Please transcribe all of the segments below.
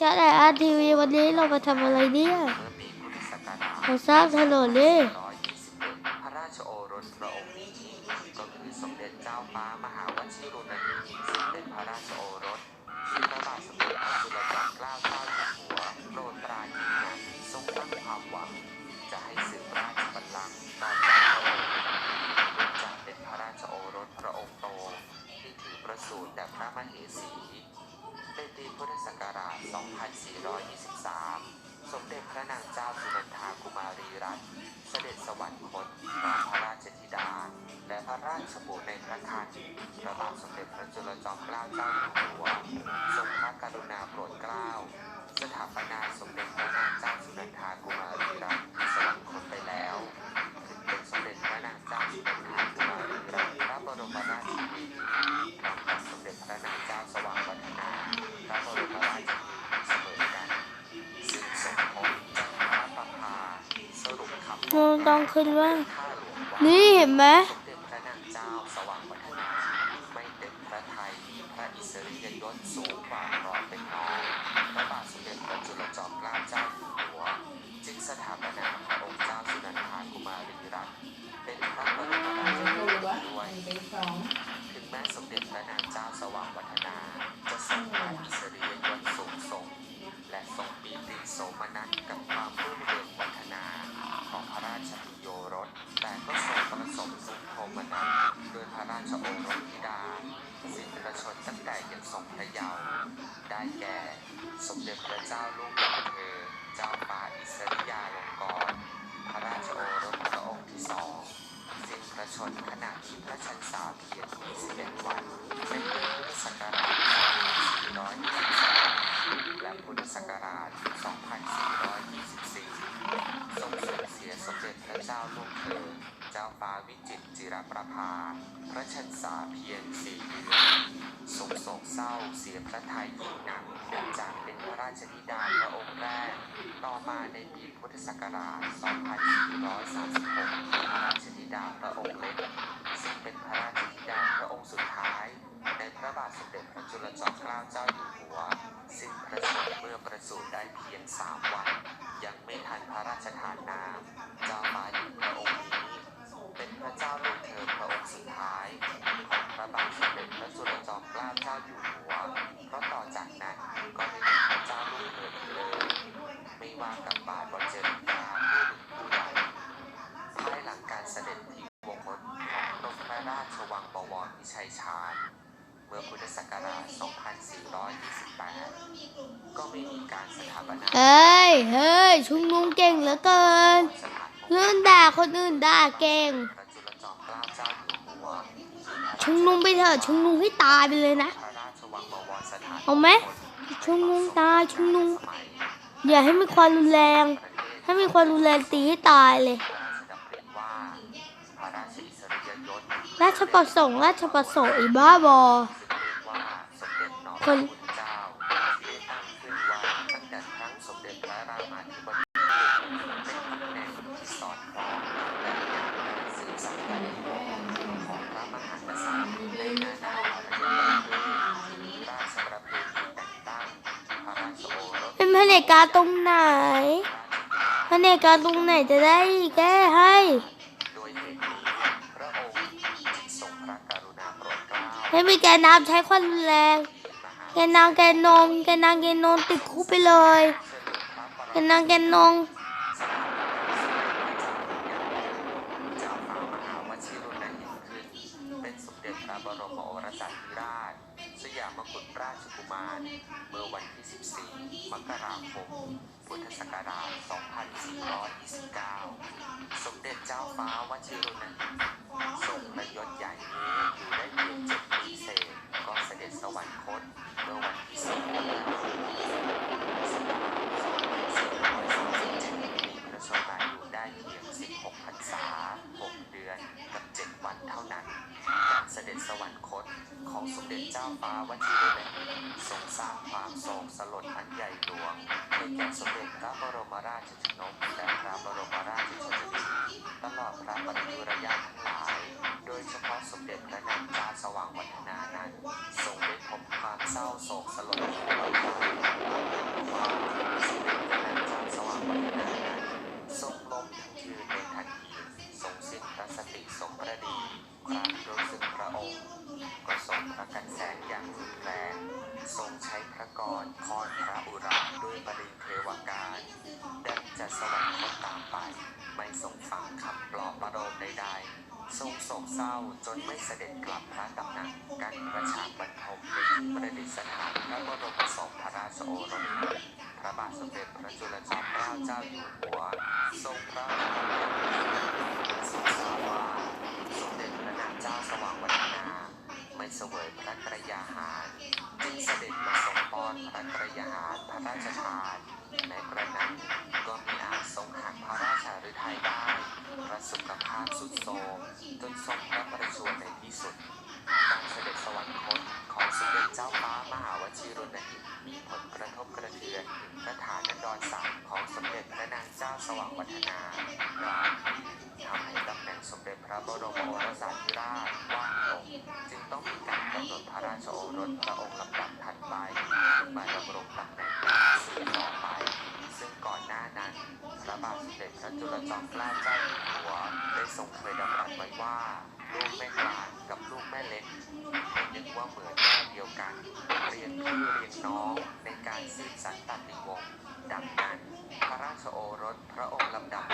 ชาไดอาร์ทีวีวันนี้เรามาทำอะไรเนี่ยเราสร้างถนนนี่พระราชโอรสพระองค์นี้ก็คือสมเด็จเจ้าฟ้ามหาวชิรุณนีซึ่งเป็นพระราชโอรสที่พระบาทสมเด็จพระจุลจอมเกล้าเจ้าอยู่หัวโปรดปรานยิ่งนักทรงตั้งความหวัง จะให้สืบราชบัลลังก์ต่อจากพระองค์เนื่องจากเป็นพระราชโอรสพระองค์โตที่ถือประสูติแต่พระมเหสี ในปีพุทธศักราช 2423 สมเด็จพระนางเจ้าสุนันทากุมารีรัตน์เสด็จสวรรคตพร้อมพระราชธิดา และพระราชบุตรในพระครรภ์พระบาทสมเด็จพระจุลจอมเกล้าเจ้าอยู่หัวทรงพระกรุณาโปรดเกล้า สถาปนาสมเด็จพระนางเจ้าสุนันทากุมารีรัตน์ ขึ้นบ้างนี่เห็นไหม ยังทรงพระเยาว์ได้แก่ สมเด็จพระเจ้าลูกเธอ เจ้าฟ้าอิสริยาลงกรณ์พระราชโอรสพระองค์ที่สองสิ้นพระชนขณะที่พระชันษาเพียง21วันในปีพุทธศักราช2423และพุทธศักราช 2424 ทรงสูญเสียสมเด็จพระเจ้าลูกเธอ เจ้าฟ้าวิจิตจิรประภา พระชันษาเพียงสี่เดือนทรงโศกเศร้าเสียพระทัยยิ่งหนักเนื่องจากเป็นพระราชธิดาพระองค์แรก ต่อมาในปีพุทธศักราช 2436 พระราชธิดาพระองค์เล็ก ซึ่งเป็นพระราชธิดาพระองค์สุดท้าย ในพระบาทสมเด็จพระจุลจอมเกล้าเจ้าอยู่หัวสิ้นพระชนม์เมื่อประสูติได้เพียงสามวัน ยังไม่ทันพระราชทานนาม เฮ้ย เฮ้ย ชุมนุมเก่งเหลือเกินสถานเรื่องด่าคนอื่นด่าเก่งพระจุลจอมเกล้าเจ้าอยู่หัวชุมนุมไปเถอะชุมนุมให้ตายไปเลยนะพระราชวังบวรสถานเอาไหมชุมนุมตายชุมนุมอย่าให้มีความรุนแรง ถ้ามีความรุนแรงตีให้ตายเลยพระราชดำริว่าพระราชอิสริยยศราชประสงค์ราชประสงค์ไอ้บ้าบอซึ่งเรียกว่าสมเด็จหนอพคระน รสเนการตรงไหนพระเนการตรงไหนจะได้แก้ให้โดยเหตุนี้พระองค์จึงทรงพระกรุณาโปรดเกล้าให้มีแกนนำใช้ความรุนแรง แกนนำแกนมแกนนำแกนมติดคุกไปเลย แกนนำแกนนมเจ้าฟ้ามหาวชิรุณหินขึ้นเป็นสมเด็จพระบรมโอรสาธิราช สยามกุฎราชกุมาร เมื่อวันที่ 14 มกราคม พุทธศักราช 2429 สมเด็จเจ้าฟ้าวชิรุณหินทรงระยศใหญ่นี้อยู่ได้เพียงเจ็ดปีเศษก็เสด็จสวรรคตเมื่อวันที่4มกราคมพุทธศักราช2437มีพระชนมายุได้เพียง 16พรรษา 6 เดือนกับ 7 วันเท่านั้น การเส ด็จสวรรคตของสมเด็จเจ้าฟ้าวชิรเนทรงสร้างความโศกสลดอันใหญ่หลวงให้แก่สมเด็จพระบรมราชชนกและพระบรมราชชนนีตลอดพระปฏิระยะทั้งหลาย โดยเฉพาะสมเด็จพระนางเจ้าสว่างวัฒนานั้นทรงได้พบความเศร้าโศกสลดที่เราได้ สมเด็จพระจุลจอมเกล้าเจ้าอยู่หัว ทรงพระบรมราชทรงทราว่าสมเด็จพระนางเจ้าสว่างวัฒนาไม่เสวยพระกระยาหารจึงเสด็จมาทรงป้อนพระกระยาหารพระราชทานในกระนั้นก็มีอาจทรงหักพระราชาฤทัยได้พระสุขภาพสุดโทมจนทรงพระประชวรในที่สุดการเสด็จสวรรคตของสมเด็จเจ้าฟ้ามหา ชิรนหิตมีผลกระทบกระเทือนถึงพระฐานันดรศักดิ์ของสมเด็จพระนางเจ้าสว่างวัฒนาทำให้ตำแหน่งสมเด็จพระบรมโอรสาธิราชว่างลงจึงต้องมีการกำหนดพระราชโอรสพระองค์ลำดับถัดไปมาดำรงตำแหน่งสืบต่อไป ซึ่งก่อนหน้านั้น พระบาทสมเด็จพระจุลจอมเกล้าเจ้าอยู่หัวได้ทรงเคยดำรัสไว้ว่า ลูกแม่กลางกับลูกแม่เล็ก เหมือนแม่เดียวกัน เรียนพี่เรียนน้องในการสืบสันตติวงศ์ดังนั้น พระราชโอรสพระองค์ลำดับ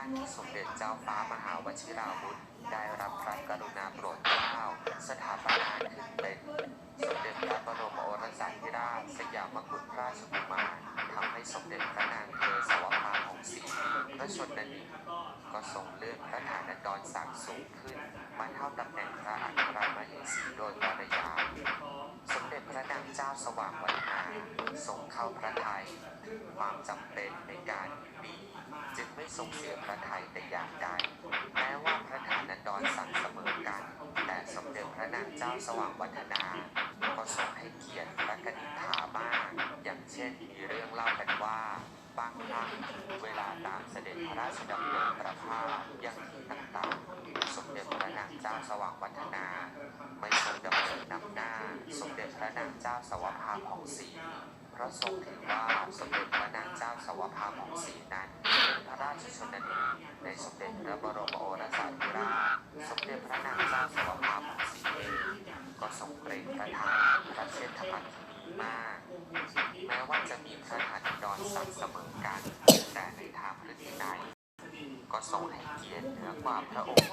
การที่สมเด็จเจ้าฟ้ามหาวชิราวุธ ได้รับพระกรุณาโปรดเกล้าสถาปนาขึ้นเป็น สมเด็จพระบรมโอรสาธิราชสยามกุฎราชกุมารทำให้สมเด็จพระนางเธอสวภาของศรีพระชนนีก็ทรงเลื่อนพระฐานันดรศักดิ์สูงขึ้น มาเท่าตำแหน่งพระอัครมเหสีโดยปริยาย สมเด็จพระนางเจ้าสว่างวัฒนาทรงเข้าพระทัยความจำเป็นในการมีจึงไม่ทรงเสียพระทัยแต่อย่างใดแม้ว่าพระฐานันดรศักดิ์เสมอกัน แต่สมเด็จพระนางเจ้าสว่างวัฒนาก็ทรงให้เกียรติพระกนิษฐามาก อย่างเช่นมีเรื่องเล่ากันว่าบางครั้งเวลาตามเสด็จพระราชดำเนินประพาสยังที่ต่างๆ สมเด็จพระนางเจ้าสว่างวัฒนา ระนางเจ้าสวภาของศรีเพราะทรงถือว่าสมเด็จพระนางเจ้าสวภาของศรีนั้นเป็นพระราชชนนีในสมเด็จพระบรมโอรสาธิราชสมเด็จพระนางเจ้าสวภาของศรีเองก็ทรงเกรงพระทัยพระเชษฐพันธ์มาก แม้ว่าจะมีพระฐานันดรศักเสมอกันแต่ในทางพฤตินัยก็ทรงให้เกียรติเหนือกว่าพระองค์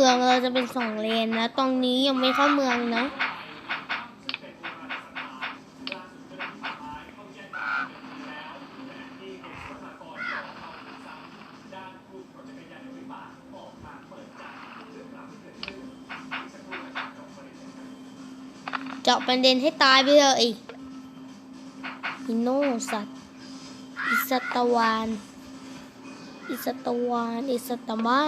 มืองเราจะเป็นสองเลนนะ ตรงนี้ยังไม่เข้าเมืองนะเจาหน้าที่ป่าไม้เดำเนินคดีแล้วขณะที่กรมสรรพากรก็เข้าติดตายานยนต์วิบากออกมาเปิดใจเรื่องราวที่เกิดขึ้นที่สักครู่นะเด็นให้ตายไปเลยอิโนสัตว์อิสตวาน อิสตวาน อิสตมา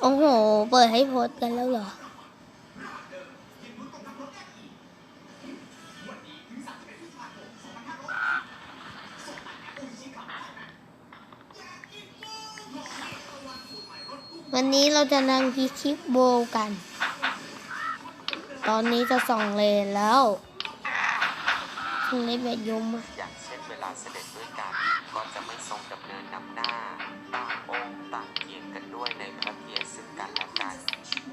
โอ้โห เปิดให้โพสกันแล้วเหรอ วันนี้เราจะนั่งพิคิปโบกัน ตอนนี้จะส่องเลนแล้วตรงนี้เป็นยมอะอย่างเช่นเวลาเสด็จด้วยกัน ก็จะไม่ทรงดำเนินนำหน้าต่างองค์ต่าง กันและกัน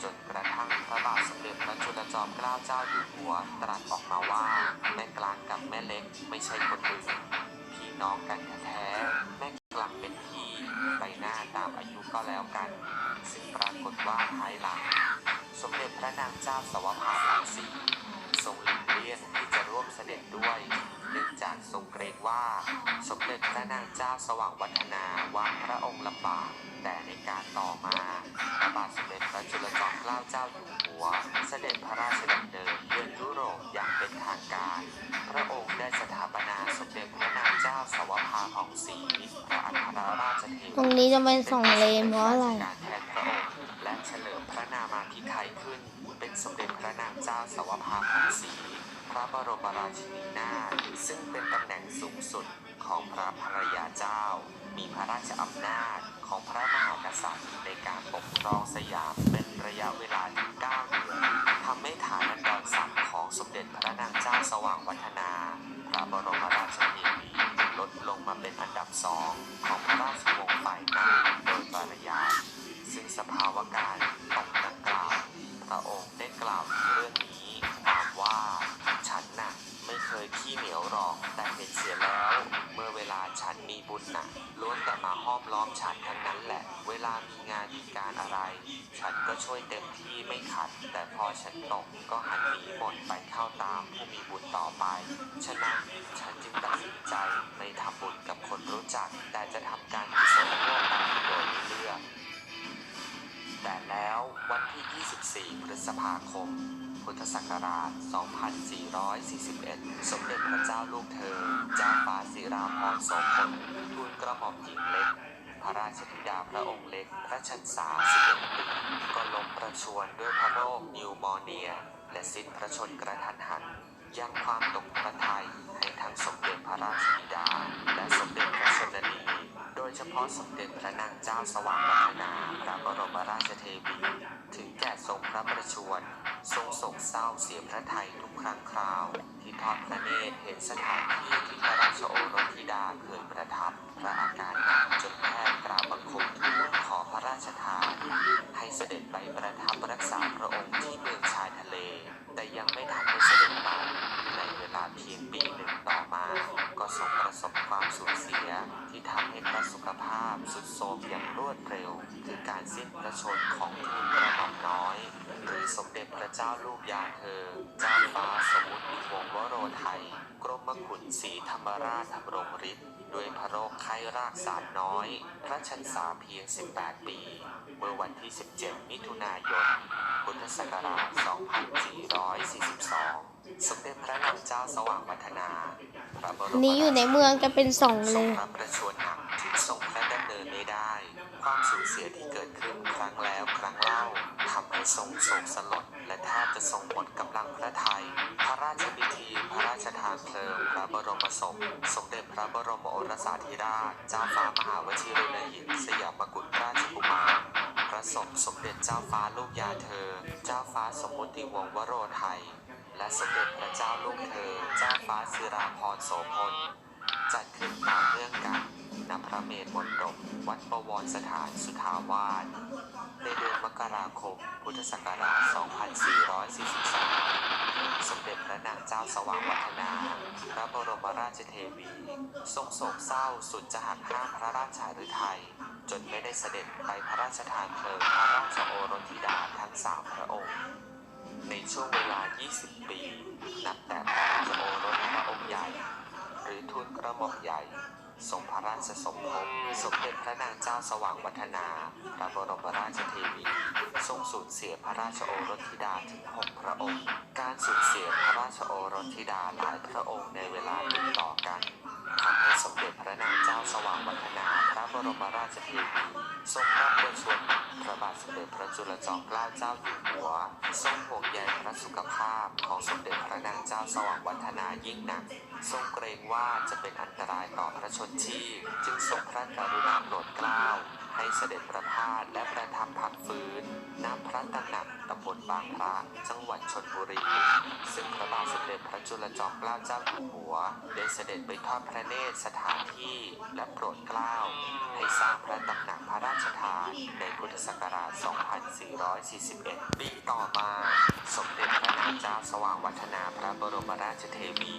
จนกระทั่งพระบาทสมเด็จพระจุลจอมเกล้าเจ้าอยู่หัวตรัสออกมาว่า แม่กลางกับแม่เล็กไม่ใช่คนอื่นพี่น้องกันแท้แม่กลางเป็นพี่ใบหน้าตามอายุก็แล้วกัน ซึ่งปรากฏว่าภายหลัง สมเด็จพระนางเจ้าสวัสภาลังสีทรงหลีกเลี่ยงที่จะร่วมเสด็จด้วย เนื่องจากทรงเกรงว่า สมเด็จพระนางเจ้าสว่างวัฒนาวาพระองค์ลำบาก แต่ในการต่อมาพระบาทสมเด็จพระจุลจอมเกล้าเจ้าอยู่หัว เสด็จพระราชดำเนินเยือนยุโรปอย่างเป็นทางการ พระองค์ได้สถาปนาสมเด็จพระนางเจ้าสวภาผ่องศรีพระอัครราชเทวีตรงนี้จะเป็นสองเลนเพราะอะไร เฉลิมพระนามาภิไธยขึ้น เป็นสมเด็จพระนางเจ้าสวภาผ่องศรีพระบรมราชินีนาถซึ่งเป็นตำแหน่งสูงสุดของพระภรรยาเจ้า มีพระราชอำนาจของพระมหากษัตริย์ในการปกครองสยามเป็นระยะเวลาถึง9เดือนทำให้ฐานันดรศักดิ์ของสมเด็จพระนางเจ้าสว่างวัฒนา พระบรมราชเทวีลดลงมาเป็นอันดับสองของพระราชวงศ์ฝ่ายในโดยปริยาย สภาวะการตกดังกล่าวพระองค์ได้กล่าวถึงเรื่องนี้ตามว่า ฉันน่ะไม่เคยขี้เหนียวหรอกแต่เห็นเสียแล้ว เมื่อเวลาฉันมีบุญน่ะล้วนแต่มาห้อมล้อมฉันทั้งนั้นแหละ เวลามีงานมีการอะไร ฉันก็ช่วยเต็มที่ไม่ขัด แต่พอฉันตกก็หันหนีหมดไปเข้าตามผู้มีบุญต่อไป ฉะนั้นฉันจึงตัดสินใจไม่ทำบุญกับคนรู้จัก แต่จะทำการกุศลร่วมกันโดยเลือก แต่แล้ววันที่ 24 พฤษภาคม พุทธศักราช 2441 สมเด็จพระเจ้าลูกเธอ เจ้าฟ้าสิราพรโสพลทูลกระหม่อมหญิงเล็ก พระราชธิดาพระองค์เล็กพระชันษา11ปี ก็ล้มประชวรด้วยพระโรคนิวมอเนีย และสิ้นพระชนกระทันหัน ยังความตกพระทัยให้ทั้งสมเด็จพระราชธิดา และสมเด็จพระชนนี เฉพาะสมเด็จพระนางเจ้าสว่างวัฒนาพระบรมราชเทวี ถึงแก่ทรงพระประชวรทรงโศกเศร้าเสียพระทัยทุกครั้งคราว ที่ทอดพระเนตรเห็นสถานที่ที่พระราชโอรสธิดาเคยประทับพระอาการ สุดโทรมอย่างรวดเร็ว คือการสิ้นพระชนของทูลกระหม่อมน้อย หรือสมเด็จพระเจ้าลูกยาเธอ เจ้าฟ้าสมุติวงศ์วโรไทย กรมขุนศรีธรรมราชธำรงฤทธิ์ด้วยพระโรคไข้รากสารน้อย พระชันษาเพียง 18 ปี เมื่อวันที่ 17 มิถุนายน พุทธศักราช 2442 สมเด็จพระนางเจ้าสว่างวัฒนา พระบรมอันนี้อยู่ในเมืองจะเป็นสองทเลรงนพระประชวร นินไม่ได้ ความสูญเสียที่เกิดขึ้นครั้งแล้วครั้งเล่าทำให้ทรงโศกสลด และแทบจะทรงหมดกำลังพระทัยพระราชพิธี พระราชทานเพลิงพระบรมศพ สมเด็จพระบรมโอรสาธิราช เจ้าฟ้ามหาวชิรนหินสยามกุฎราชกุมารพระศพสมเด็จเจ้าฟ้าลูกยาเธอ เจ้าฟ้าสมมุติวงศ์วโรไทย และสมเด็จพระเจ้าลูกเธอ เจ้าฟ้าสิราพรโสพลจัดขึ้นต่อเนื่องกัน ณพระเมรุมณฑปวัดประวรสถานสุทาวาสในเดือนมกราคม พุทธศักราช 2443 สมเด็จพระนางเจ้าสว่างวัฒนา พระบรมราชเทวี ทรงโศกเศร้าสุดจะหักห้ามพระราชาหฤทัย จนไม่ได้เสด็จไปพระราชทานเพลิงพระราชโอรสธิดาทั้งสามพระองค์ ในช่วงเวลา 20 ปี นับแต่พระราชโอรสพระองค์ใหญ่ หรือทูลกระหม่อมใหญ่ ทรงพระราชสมภพสมเด็จพระนางเจ้าสว่างวัฒนา พระบรมราชเทวี ทรงสูญเสียพระราชโอรสธิดาถึง6พระองค์ การสูญเสียพระราชโอรสธิดาหลายพระองค์ในเวลาติดต่อกัน ทำให้สมเด็จพระนางเจ้าสว่างวัฒนาพระบรมราชเทวีทรงรับประชวรพระบาทสมเด็จพระจุลจอมเกล้าเจ้าอยู่หัว ทรงห่วงใยพระสุขภาพของสมเด็จพระนางเจ้าสว่างวัฒนายิ่งหนัก ทรงเกรงว่าจะเป็นอันตรายต่อพระชนชีพจึงทรงพระกรุณาโปรดเกล้า ให้เสด็จประพาสและประทับพักฟื้นณพระตำหนักตำบลบางพระจังหวัดชนบุรี ซึ่งพระบาทสมเด็จพระจุลจอมเกล้าเจ้าอยู่หัว ได้เสด็จไปทอดพระเนตรสถานที่และโปรดเกล้า ให้สร้างพระตำหนักพระราชทานในพุทธศักราช 2441 ปีต่อมา สมเด็จพระนางางเจ้าสว่างวัฒนาพระบรมราชเทวี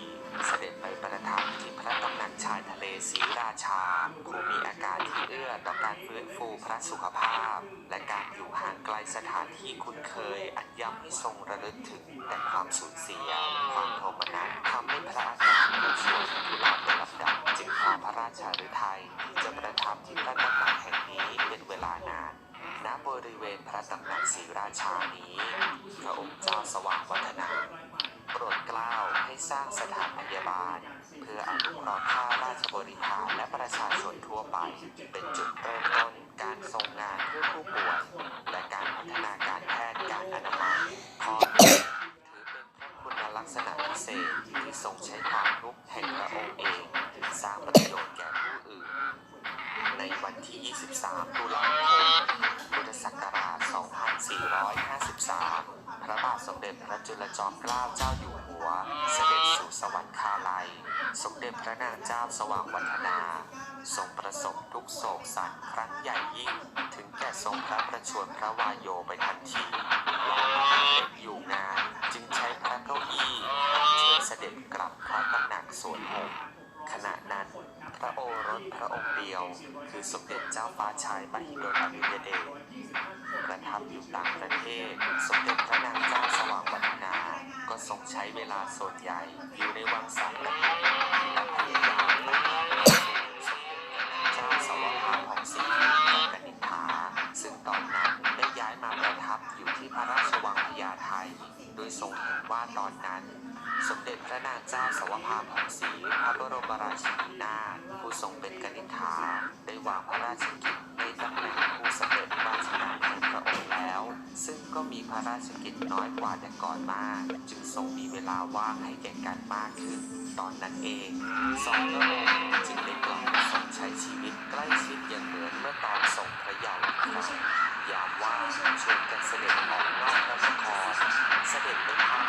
เสด็จไปประทับที่พระตำหนักชายทะเลศรีราชาผู้มีอากาศที่เอื้อต่อการฟื้นฟูพระสุขภาพ และการอยู่ห่างไกลสถานที่คุ้นเคย อันย้ำให้ทรงระลึกถึงแต่ความสูญเสีย ความโทมนัสทำให้พระอาการประชวรทุเลาเป็นลำดับจึงพอพระราชาฤทัยที่จะประทับที่พระตำหนักแห่งนี้เป็นเวลานานณบริเวณพระตำหนักศรีราชานี้ พระองค์เจ้าสว่างวัฒนา ปรดเกล้าให้สร้างสถานพยาบาล เพื่ออนุเคราะห์ข้าราชบริพารและประชาชนทั่วไป เป็นจุดเริ่มาฟ้าชายมหิดลอดุลยเดชประทับอยู่ต่างประเทศ สมเด็จพระนางเจ้าสว่างวัฒนา ก็ทรงใช้เวลาส่วนใหญ่อยู่ในวังสังและและพยายามเพื่อให้พระองค์สมเด็จพระนางเจ้าสวภาผ่องศรีกนิษฐาซึ่งตอนนั้นได้ย้ายมาประทับอยู่ที่พระราชวังพญาไทโดยทรงเห็นว่าตอนนั้น สมเด็จพระนางเจ้าสวภาผ่องศรีพระบรมราชินีนาถผู้ทรงเป็นกนิษฐาได้วางพระราชกิจในตำแหน่งผู้สำเร็จราชการแทนพระองค์แล้ว ซึ่งก็มีพระราชกิจน้อยกว่าแต่ก่อนมาก จึงทรงมีเวลาว่างให้แก่กันมากขึ้น ตอนนั้นเองสองพระองค์จึงได้กลับมาทรงใช้ชีวิตใกล้ชิดอย่างเหมือนเมื่อตอนทรงพระเยาว์ครั้งยามว่างชวนกันเสด็จออกนอกพระนครเสด็จไปภา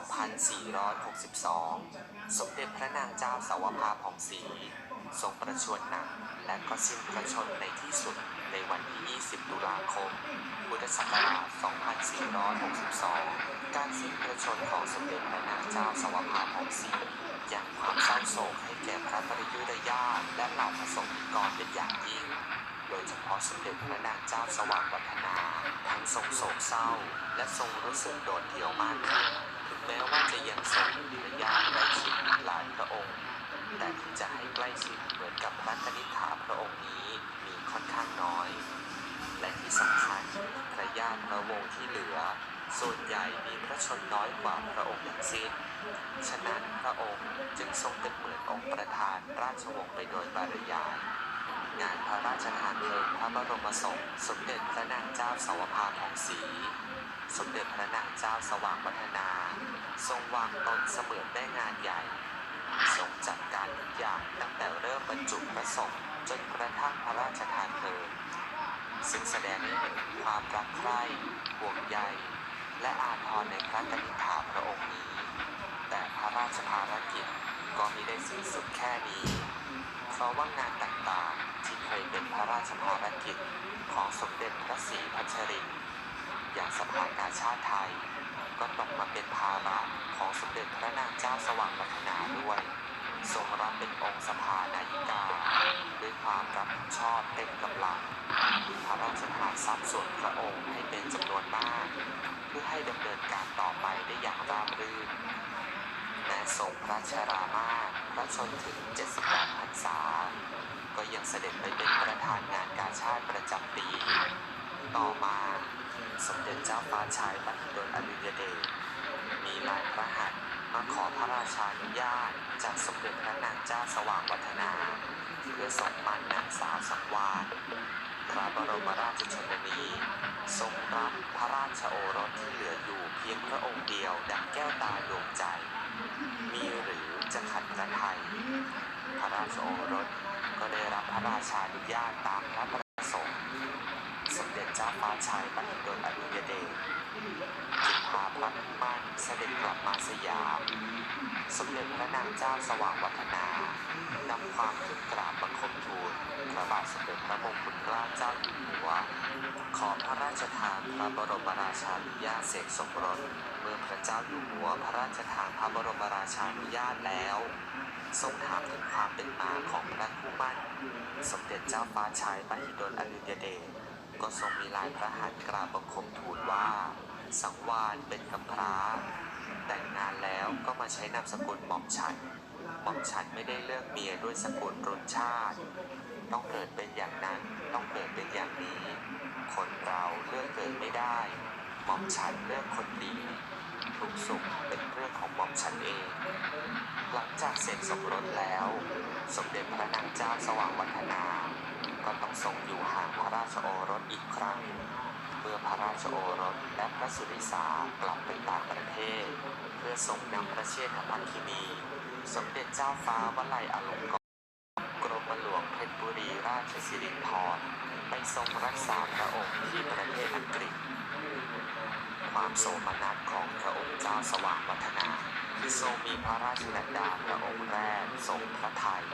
2462 สมเด็จพระนางเจ้าสาวภาผ่องศรีทรงประชวรหนักและก็สิ้นพระชนในที่สุดในวันที่ 20 ตุลาคม พุทธศักราช 2462 การสิ้นพระชนของสมเด็จพระนางเจ้าสาวภาผ่องศรียังความเศร้าโศกให้แก่พระปริยุรญาและเหล่าพระสงฆ์กรเป็นอย่างยิ่ง โดยเฉพาะสมเด็จพระนางเจ้าสว่างวัฒนา ทั้งทรงโศกเศร้า และทรงรู้สึกโดดเดี่ยวมากขึ้น แม้ว่าจะยังทรงมีระยะใกล้ชิดหลายพระองค์ แต่ที่จะให้ใกล้ชิดเหมือนกับพระกนิฐาพระองค์นี้มีค่อนข้างน้อย และที่สำคัญพระญาติพระวงศ์ที่เหลือ ส่วนใหญ่มีพระชนน้อยกว่าพระองค์ทั้งสิ้น ฉะนั้นพระองค์จึงทรงเป็นเหมือนองค์ประธานราชวงศ์ไปโดยปริยายงานพระราชทานเพลิงพระบรมศพสมเด็จพระนางเจ้าสาวภาผ่องศรี สมเด็จพระนางเจ้าสว่างวัฒนา ทรงวางตนเสมือนได้งานใหญ่ ทรงจัดการทุกอย่างตั้งแต่เริ่มบรรจุพระศพจนกระทั่งพระราชทานเพลิงซึ่งแสดงให้เห็นความรักใคร่ห่วงใยและอาทรในพระกนิษฐาพระองค์นี้ แต่พระราชภารกิจก็มิได้สิ้นสุดแค่นี้ เพราะว่างานต่างๆที่เคยเป็นพระราชภารกิจของสมเด็จพระศรีพัชรินทร์ อย่างสภากาชาติไทย ก็ตกมาเป็นภาระของสมเด็จพระนางเจ้าสว่างวัฒนาด้วย ทรงรับเป็นองค์สภานายิกา ด้วยความรับผิดชอบเต็มกำลังพระราชทานทรัพย์ส่วนพระองค์ให้เป็นจำนวนมาก เพื่อให้ดำเนินการต่อไปได้อย่างราบรื่นแม้ทรงพระชรามากพระชนถึง 78พรรษา ก็ยังเสด็จไปเป็นประธานงานกาชาติประจำปี ต่อมา สมเด็จเจ้าฟ้าชายมหิดลอดุลยเดชมีลายพระหัตถ์มาขอพระราชาอนุญาตจากสมเด็จพระนางเจ้าสว่างวัฒนา เพื่อส่งมันนางสาวสังวาสพระบรมราชชนนีทรงรับพระราชโอรสที่เหลืออยู่เพียงพระองค์เดียวดังแก้วตาดวงใจ มีหรือจะขัดพระไทย พระราชโอรสก็ได้รับพระราชาอนุญาตตามพระ เจ้าฟ้าชายมหิดลอดุลยเดชจึงพาพระพิมั่นเสด็จกลับมาสยาม สมเด็จพระนางเจ้าสว่างวัฒนานำความขึ้นกราบบังคมทูลพระบาทสมเด็จพระมงกุฎเกล้าเจ้าอยู่หัว ขอพระราชทานพระบรมราชานุญาตเสกสมรสเมื่อพระเจ้าอยู่หัวพระราชทานพระบรมราชานุญาตแล้ว ทรงถามถึงความเป็นมาของพระคู่มั่น สมเด็จเจ้าฟ้าชายมหิดลอดุลยเดช ก็ทรงมีลายพระหัตถ์กราบบังคมทูลว่า สังวานเป็นกำพร้า แต่งงานแล้วก็มาใช้นามสกุลหม่อมฉันหม่อมฉันไม่ได้เลือกเมียด้วยสกุลรุนชาติ ต้องเกิดเป็นอย่างนั้นต้องเกิดเป็นอย่างนี้ คนเราเลือกเกิดไม่ได้ หม่อมฉันเลือกคนดีทุกสุขเป็นเรื่องของหม่อมฉันเอง หลังจากเสร็จสมรสแล้ว สมเด็จพระนางเจ้าสว่างวัฒนา ก็ต้องทรงอยู่ห่างพระราชโอรสอีกครั้ง เมื่อพระราชโอรสและพระสุริสากลับไปต่างประเทศ เพื่อทรงนำพระเชษฐพันคินี สมเด็จเจ้าฟ้าวลัยอลงกรณ์กรมหลวงเพชรบุรีราชสิรินธรไปทรงรักษาพระองค์ที่ประเทศอังกฤษ ความโสมนัสของพระองค์เจ้าสว่างวัฒนาคือทรงมีพระราชนัดดาพระองค์แรกทรงพระไทย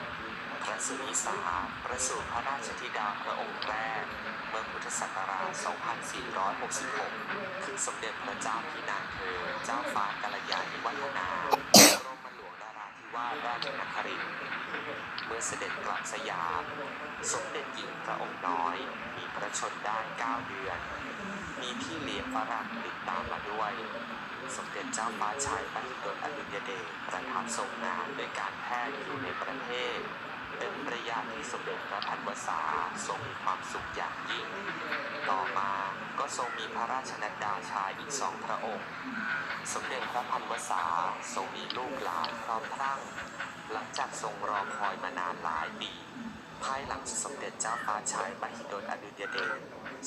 พระสุริสาประสูติพระราชธิดาพระองค์แรก เมื่อพุทธศักราช 2466 คือสมเด็จพระเจ้าพี่นางเธอ เจ้าฟ้ากัลยาณิวัฒนากรมหลวงดาราธิวาสราชนครินทร์เมื่อเสด็จกลับสยาม สมเด็จหญิงพระองค์น้อย มีพระชนได้ 9 เดือน มีพี่เลี้ยงฝรั่งติดตามมาด้วยสมเด็จเจ้าฟ้าชายมหิดลอดุลยเดชประทับทรงงานโดยการแพทย์อยู่ในประเทศ เป็นประยาที่สมเด็จพระพันวษาทรงมีความสุขอย่างยิ่ง ต่อมาก็ทรงมีพระราชนัดดาชายอีกสองพระองค์ สมเด็จพระพันวษาทรงมีลูกหลานพร้อมพรั่ง หลังจากทรงรอคอยมานานหลายปีภายหลังสมเด็จเจ้าฟ้าชายมหิดลอดุลยเดช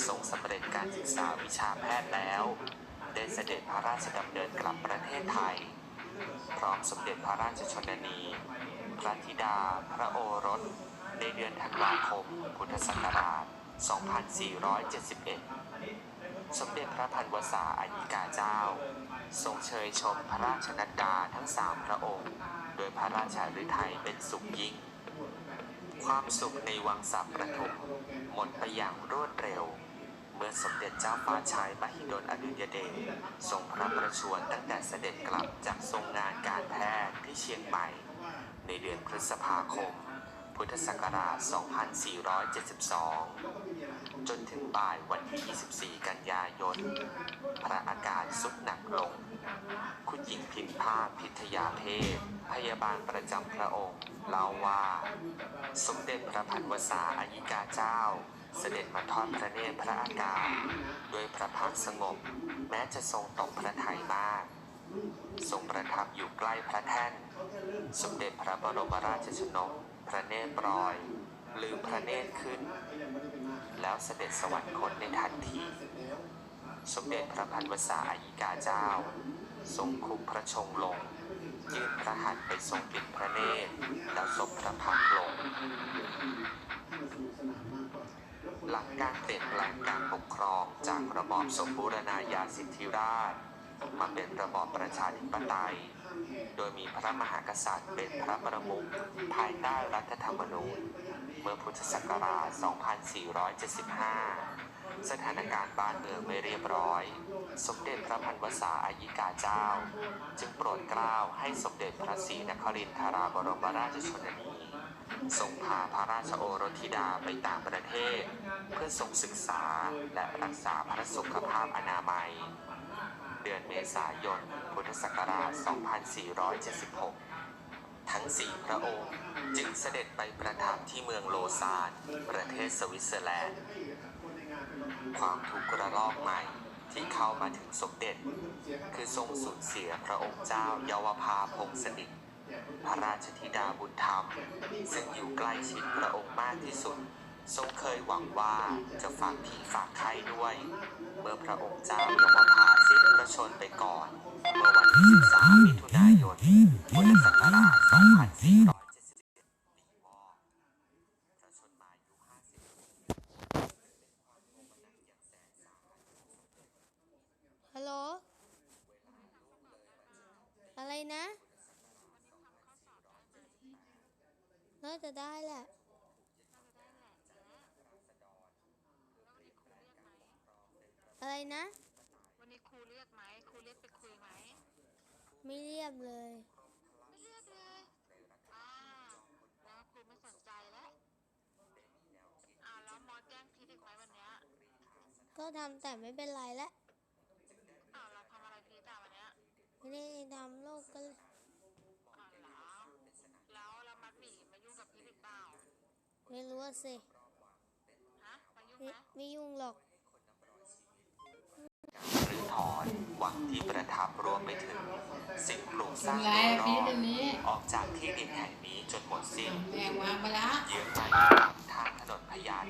ทรงสำเร็จการศึกษาวิชาแพทย์แล้ว ได้เสด็จพระราชดำเนินกลับประเทศไทย พร้อมสมเด็จพระราชชนนี พระธิดา พระโอรส ในเดือนธันวาคม พุทธศักราช 2471 สมเด็จพระพันวษาอายิกาเจ้า ทรงเชยชมพระราชนัดดาทั้งสามพระองค์ โดยพระราชาฤทัยเป็นสุขยิ่ง ความสุขในวังสับประทุมหมดไปอย่างรวดเร็วเมื่อสมเด็จเจ้าฟ้าชายมหิดลอดุลยเดชทรงพระประชวรตั้งแต่เสด็จกลับจากทรงงานการแพทย์ที่เชียงใหม่ ในเดือนพฤษภาคม พุทธศักราช 2472 จนถึงบ่ายวันที่ 24 กันยายน พระอาการสุดหนักลง คุณหญิงพิมพาพิทยาเพศพยาบาลประจำพระองค์เล่าว่า สมเด็จพระพันวษาอายิกาเจ้า เสด็จมาทอดพระเนตรพระอากาศด้วยพระพักสงบ แม้จะทรงตกพระทัยมาก ทรงประทับอยู่ใกล้พระแท่น สมเด็จพระบรมราชชนก พระเนตรปรอย ลืมพระเนตรขึ้น แล้วเสด็จสวรรคตในทันที สมเด็จพระพันวษาอายิกาเจ้า ทรงคุกพระชงลง ยื่นพระหัตถ์ไปทรงปิดพระเนตร แล้วทรงพระพักลง หลังการเปลี่ยนแปลงการปกครองจากระบอบสมบูรณาญาสิทธิราช มาเป็นระบอบประชาธิปไตย โดยมีพระมหากษัตริย์เป็นพระประมุขภายใต้รัฐธรรมนูญ เมื่อพุทธศักราช 2475 สถานการณ์บ้านเมืองไม่เรียบร้อย สมเด็จพระพันวษาอายิกาเจ้า จึงโปรดเกล้าให้สมเด็จพระศรีนครินทราบรมราชชนนีทรงพาพระราชโอรสธิดาไปต่างประเทศ เพื่อทรงศึกษาและรักษาพระสุขภาพอนามัย ดือนเมษายน พุทธศักราช 2476 ทั้งสี่พระองค์จึงเสด็จไปประทับที่เมืองโลซานประเทศสวิตเซอร์แลนด์ ความทุกข์ระลอกใหม่ที่เข้ามาถึงสมเด็จ คือทรงสูญเสียพระองค์เจ้าเยาวภาพงศนิทพระราชธิดาบุญธรรม ซึ่งอยู่ใกล้ชิดพระองค์มากที่สุด ทรงเคยหวังว่าจะฝากพี่ฝากไข้ด้วย เมื่อพระองค์เจ้าเยาวภาสิ้นพระชนไปก่อน เมื่อวันที่ 13 มิถุนายน พุทธศักราช 2477ปีวอกพระชนมายุ50ฮัลโหล อะไรนะ น่าจะได้แหละ อะไรนะ วันนี้ครูเรียกไหมครูเรียกไปคุยไหมไม่เรียบเลย ไม่เรียกเลยอ้าวแล้วครูไม่สนใจแล้วอ้าวแล้วมอสแกล้งพีทอีกไหมวันเนี้ยก็ทำแต่ไม่เป็นไรแล้วอ้าวเราทำอะไรพีทอะวันเนี้ยไม่ได้ทำโลกก็อ้าวเหรอแล้วเรามัดหมี่มายุ่งกับพีทอีกเปล่าไม่รู้อะสิฮะมายุ่งไม่ไหมไม่ยุ่งหรอก หรือถอนวังที่ประทับรวมไปถึง สิ่งปลูกสร้างไรโดยรพีอทบอันนี้ออกจากที่ดินแห่งนี้จนหมดสิ้นแม่งวางไปละเยื้องไปทางถนนพญาไท